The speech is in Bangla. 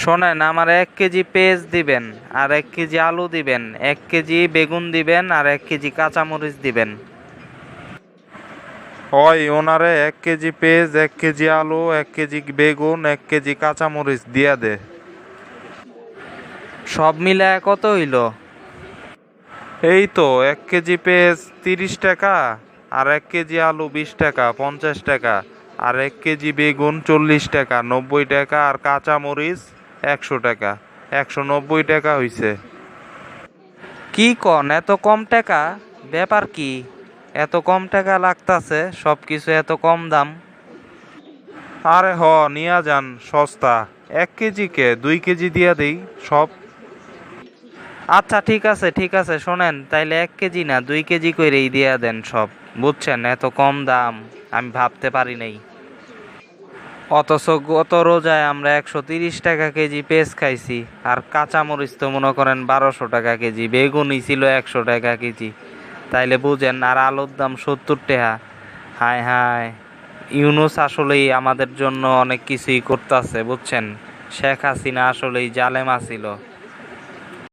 শোনেন আমার এক কেজি পেঁয়াজ দিবেন আর এক কেজি আলু দিবেন এক কেজি বেগুন দিবেন আর এক কেজি কাঁচামরিচ দিবেন ওই ওনারে এক কেজি পেঁয়াজ এক কেজি আলু এক কেজি বেগুন এক কেজি কাঁচামরিচ দিয়া দে সব মিলায় কত হইল এই তো এক কেজি পেঁয়াজ তিরিশ টাকা আর এক কেজি আলু বিশ টাকা পঞ্চাশ টাকা আর এক কেজি বেগুন চল্লিশ টাকা নব্বই টাকা আর কাঁচামরিচ একশো টাকা। একশো নব্বই টাকা হইছে। কি কন এত কম টাকা? ব্যাপার কি? এত কম টাকা লাগতাছে সব কিছু এত কম দাম। আরে হ নিয়া যান সস্তা। এক কেজি কে? দুই কেজি দিয়া দিই সব। আচ্ছা ঠিক আছে ঠিক আছে শোনেন তাইলে এক কেজি না দুই কেজি করেই দিয়া দেন সব। বুঝছেন এত কম দাম আমি ভাবতে পারি নাই। অথচ গত রোজায় আমরা একশো তিরিশ টাকা কেজি পেঁয়াজ খাইছি, আর কাঁচামরিচ তো মনে করেন বারোশো টাকা কেজি, বেগুনই ছিল একশো টাকা কেজি। তাইলে বুঝেন, আর আলুর দাম সত্তর টাকা। হায় হায়, ইউনুস আসলেই আমাদের জন্য অনেক কিছুই করতেছে, বুঝছেন? শেখ হাসিনা আসলেই জালেমা ছিল